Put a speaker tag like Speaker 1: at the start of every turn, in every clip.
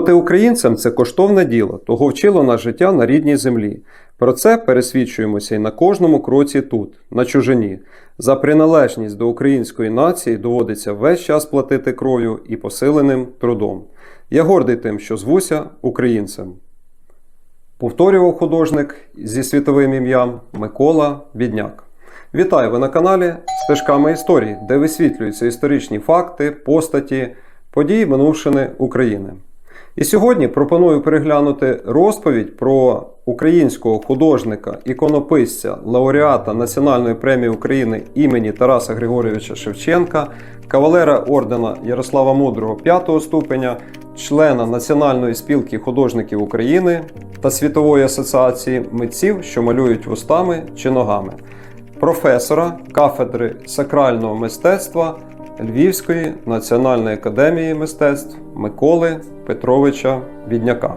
Speaker 1: Бути українцем це коштовне діло, того вчило нас життя на рідній землі. Про це пересвідчуємося і на кожному кроці тут, на чужині. За приналежність до української нації доводиться весь час платити кров'ю і посиленим трудом. Я гордий тим, що звуся українцем. Повторював художник зі світовим ім'ям Микола Бідняк. Вітаю ви на каналі Стежками історії, де висвітлюються історичні факти, постаті, події минувшини України. І сьогодні пропоную переглянути розповідь про українського художника, іконописця, лауреата Національної премії України імені Тараса Григорьовича Шевченка, кавалера ордена Ярослава Мудрого 5 ступеня, члена Національної спілки художників України та Світової асоціації митців, що малюють вустами чи ногами, професора кафедри сакрального мистецтва Львівської національної академії мистецтв Миколи Петровича Бідняка.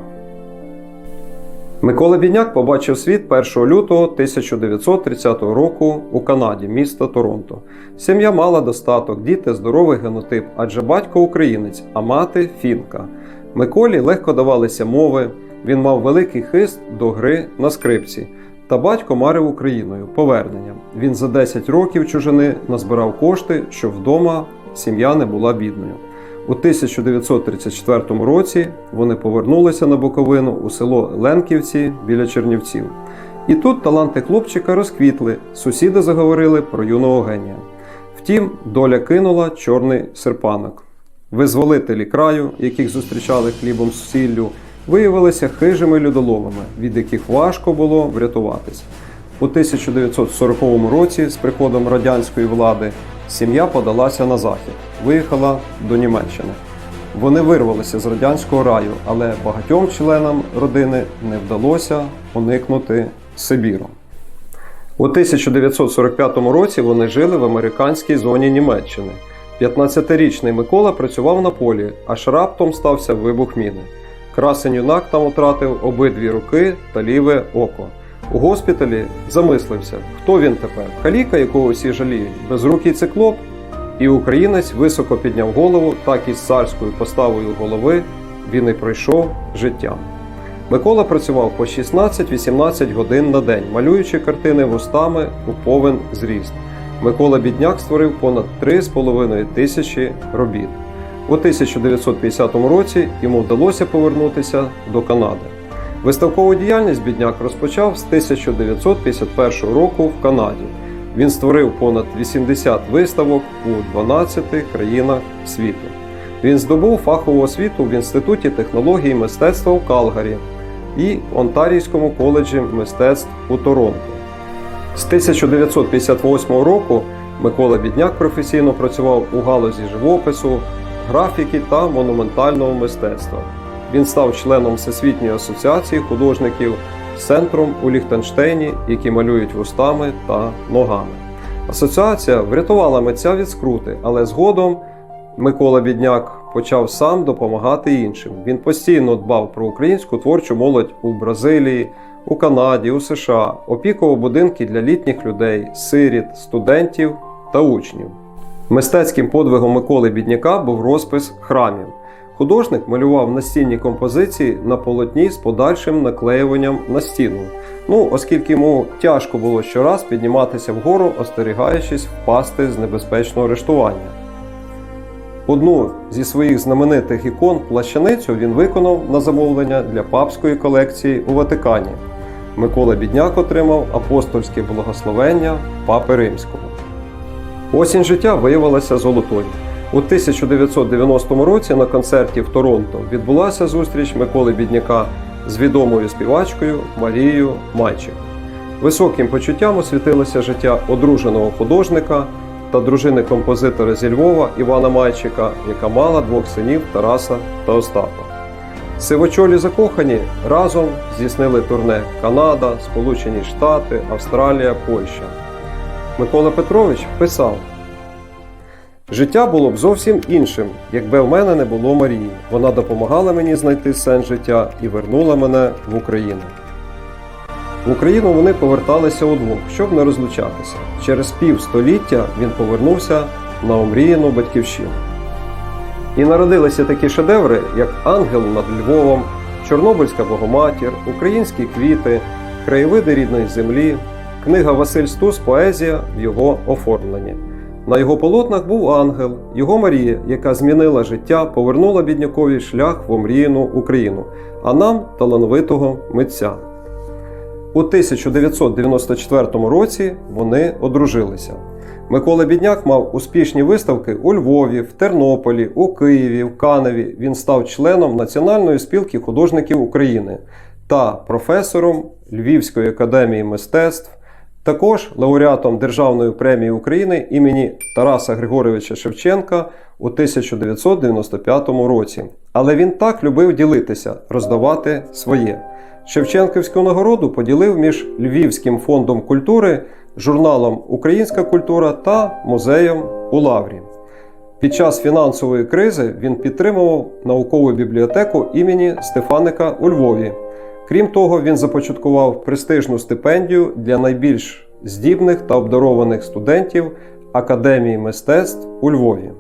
Speaker 1: Микола Бідняк побачив світ 1 лютого 1930 року у Канаді, місто Торонто. Сім'я мала достаток, діти здоровий генотип, адже батько українець, а мати фінка. Миколі легко давалися мови, він мав великий хист до гри на скрипці. Та батько марив Україною поверненням. Він за 10 років чужини назбирав кошти, щоб вдома сім'я не була бідною. У 1934 році вони повернулися на Буковину у село Ленківці біля Чернівців. І тут таланти хлопчика розквітли, сусіди заговорили про юного генія. Втім, доля кинула чорний серпанок. Визволителі краю, яких зустрічали хлібом з сіллю, виявилися хижими людоловами, від яких важко було врятуватись. У 1940 році, з приходом радянської влади, сім'я подалася на захід, виїхала до Німеччини. Вони вирвалися з радянського раю, але багатьом членам родини не вдалося уникнути Сибіру. У 1945 році вони жили в американській зоні Німеччини. 15-річний Микола працював на полі, аж раптом стався вибух міни. Красень юнак там втратив обидві руки та ліве око. У госпіталі замислився, хто він тепер каліка, якого всі жаліють, безрукий циклоп. І українець високо підняв голову, так і з царською поставою голови він і пройшов життям. Микола працював по 16-18 годин на день, малюючи картини вустами у повен зріст. Микола Бідняк створив понад 3,5 тисячі робіт. У 1950 році йому вдалося повернутися до Канади. Виставкову діяльність бідняк розпочав з 1951 року в Канаді. Він створив понад 80 виставок у 12 країнах світу. Він здобув фахову освіту в Інституті технології мистецтва в Калгарі і Онтарійському коледжі мистецтв у Торонто. З 1958 року Микола Бідняк професійно працював у галузі живопису, графіки та монументального мистецтва. Він став членом Всесвітньої асоціації художників з центром у Ліхтенштейні, які малюють вустами та ногами. Асоціація врятувала митця від скрути, але згодом Микола Бідняк почав сам допомагати іншим. Він постійно дбав про українську творчу молодь у Бразилії, у Канаді, у США, опікував будинки для літніх людей, сиріт, студентів та учнів. Мистецьким подвигом Миколи Бідняка був розпис храмів. Художник малював настінні композиції на полотні з подальшим наклеюванням на стіну. Ну, оскільки йому тяжко було щораз підніматися вгору, остерігаючись впасти з небезпечного арештування. Одну зі своїх знаменитих ікон плащаницю він виконав на замовлення для папської колекції у Ватикані. Микола Бідняк отримав апостольське благословення Папи Римського. Осінь життя виявилася золотою. У 1990 році на концерті в Торонто відбулася зустріч Миколи Бідняка з відомою співачкою Марією Майчик. Високим почуттям освітилося життя одруженого художника та дружини композитора зі Львова Івана Майчика, яка мала двох синів Тараса та Остапа. Сивочолі закохані разом здійснили турне Канада, Сполучені Штати, Австралія, Польща. Микола Петрович писав. Життя було б зовсім іншим, якби в мене не було Марії. Вона допомагала мені знайти сенс життя і вернула мене в Україну. В Україну вони поверталися удвох, щоб не розлучатися. Через півстоліття він повернувся на омріяну батьківщину. І народилися такі шедеври, як Ангел над Львовом, Чорнобильська Богоматір, Українські квіти, Краєвиди рідної землі, книга Василь Стус Поезія в його оформленні. На його полотнах був ангел, його Марія, яка змінила життя, повернула біднякові шлях в омріяну Україну, а нам талановитого митця. У 1994 році вони одружилися. Микола Бідняк мав успішні виставки у Львові, в Тернополі, у Києві, в Каневі. Він став членом Національної спілки художників України та професором Львівської академії мистецтв, також лауреатом Державної премії України імені Тараса Григоровича Шевченка у 1995 році. Але він так любив ділитися, роздавати своє. Шевченківську нагороду поділив між Львівським фондом культури, журналом Українська культура та музеєм у Лаврі. Під час фінансової кризи він підтримував наукову бібліотеку імені Стефаника у Львові. Крім того, він започаткував престижну стипендію для найбільш здібних та обдарованих студентів Академії мистецтв у Львові.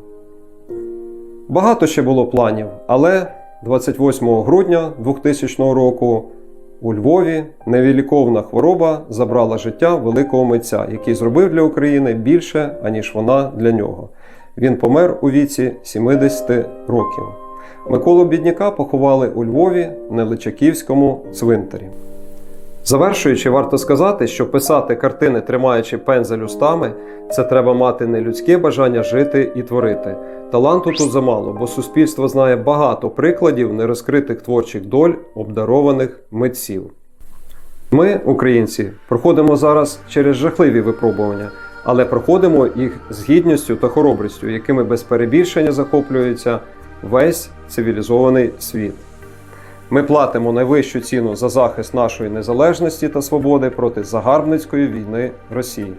Speaker 1: Багато ще було планів, але 28 грудня 2000 року у Львові невіліковна хвороба забрала життя великого митця, який зробив для України більше, аніж вона для нього. Він помер у віці 70 років. Миколу Бідняка поховали у Львові на Личаківському цвинтарі. Завершуючи, варто сказати, що писати картини, тримаючи пензель устами, це треба мати не людське бажання жити і творити. Таланту тут замало, бо суспільство знає багато прикладів нерозкритих творчих доль обдарованих митців. Ми, українці, проходимо зараз через жахливі випробування, але проходимо їх з гідністю та хоробрістю, якими без перебільшення захоплюється весь цивілізований світ. Ми платимо найвищу ціну за захист нашої незалежності та свободи проти загарбницької війни Росії.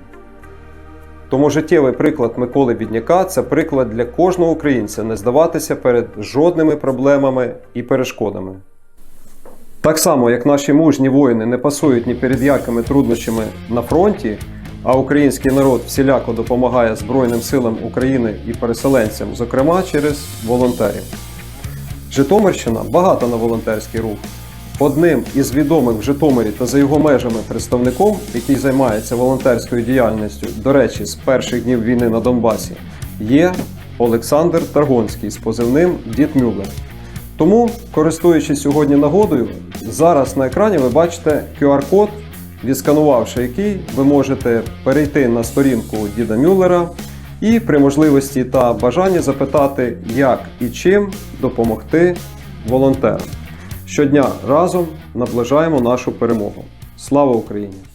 Speaker 1: Тому життєвий приклад Миколи Бідняка це приклад для кожного українця не здаватися перед жодними проблемами і перешкодами. Так само, як наші мужні воїни не пасують ні перед якими труднощами на фронті, а український народ всіляко допомагає Збройним силам України і переселенцям, зокрема через волонтерів. Житомирщина багата на волонтерський рух. Одним із відомих в Житомирі та за його межами представником, який займається волонтерською діяльністю, до речі, з перших днів війни на Донбасі, є Олександр Таргонський з позивним Дід Мюллер. Тому, користуючись сьогодні нагодою, зараз на екрані ви бачите QR-код, відсканувавши який, ви можете перейти на сторінку Діда Мюллера і при можливості та бажанні запитати, як і чим допомогти волонтерам. Щодня разом наближаємо нашу перемогу. Слава Україні!